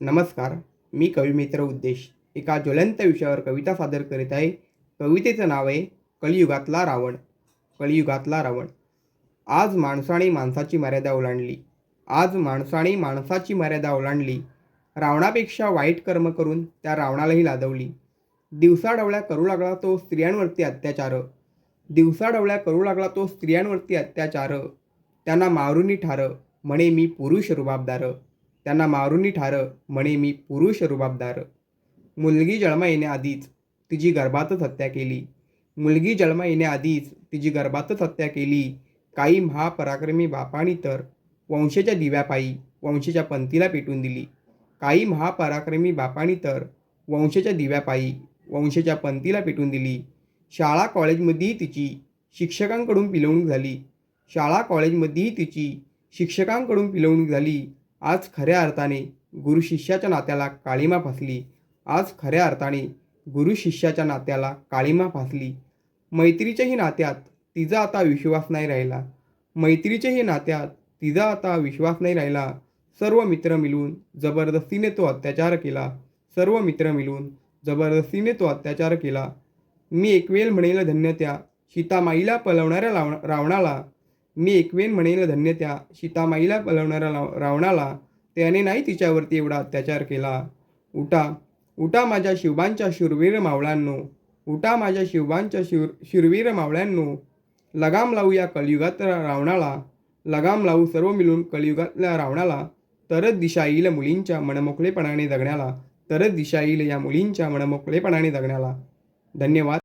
नमस्कार मी कविमित्र उद्देश. एका ज्वलंत विषयावर कविता सादर करीत आहे. कवितेचं नाव आहे कलियुगातला रावण. कलियुगातला रावण. आज माणसाने माणसाची मर्यादा ओलांडली. आज माणसाने माणसाची मर्यादा ओलांडली. रावणापेक्षा वाईट कर्म करून त्या रावणालाही लादवली. दिवसाढवळ्या करू लागला तो स्त्रियांवरती अत्याचार. दिवसाढवळ्या करू लागला तो स्त्रियांवरती अत्याचार. त्यांना मारुनी ठार. म्हणे मी पुरुष रुबाबदार. त्यांना मारुनी ठार म्हणे मी पुरुष रुबाबदार. मुलगी जन्मा येण्याआधीच तिची गर्भातच हत्या केली. मुलगी जन्मा येण्याआधीच तिची गर्भातच हत्या केली. काही महापराक्रमी बापानी तर वंशाच्या दिव्यापायी वंशेच्या पंथीला पेटून दिली. काही महापराक्रमी बापानी तर वंशेच्या दिव्यापायी वंशेच्या पंथीला पेटून दिली. शाळा कॉलेजमध्येही तिची शिक्षकांकडून पिलवणूक झाली. शाळा कॉलेजमध्येही तिची शिक्षकांकडून पिलवणूक झाली. आज खऱ्या अर्थाने गुरु शिष्याच्या नात्याला काळीमा फासली. आज खऱ्या अर्थाने गुरु शिष्याच्या नात्याला काळीमा फासली. मैत्रीच्याही नात्यात तिचा आता विश्वास नाही राहिला. मैत्रीच्याही नात्यात तिचा आता विश्वास नाही राहिला. सर्व मित्र मिळून जबरदस्तीने तो अत्याचार केला. सर्व मित्र मिळून जबरदस्तीने तो अत्याचार केला. मी एकवेळ म्हणेल धन्य त्या सीतामाईला पलवणाऱ्या लाव रावणाला मी एकवेन म्हणेल धन्य त्या सीतामाईला पलवणाऱ्या रावणाला. त्याने नाही तिच्यावरती एवढा अत्याचार केला. उठा उठा माझ्या शिवबांच्या शूरवीर मावळ्यांनो उठा माझ्या शिवबांच्या शूर शूरवीर मावळ्यांनो. लगाम लावू या कलियुगातल्या रावणाला. लगाम लावू सर्व मिळून कलियुगातल्या रावणाला. तरच दिशा येईल मुलींच्या मनमोकळेपणाने जगण्याला तरच दिशा येईल या मुलींच्या मनमोकळेपणाने जगण्याला धन्यवाद.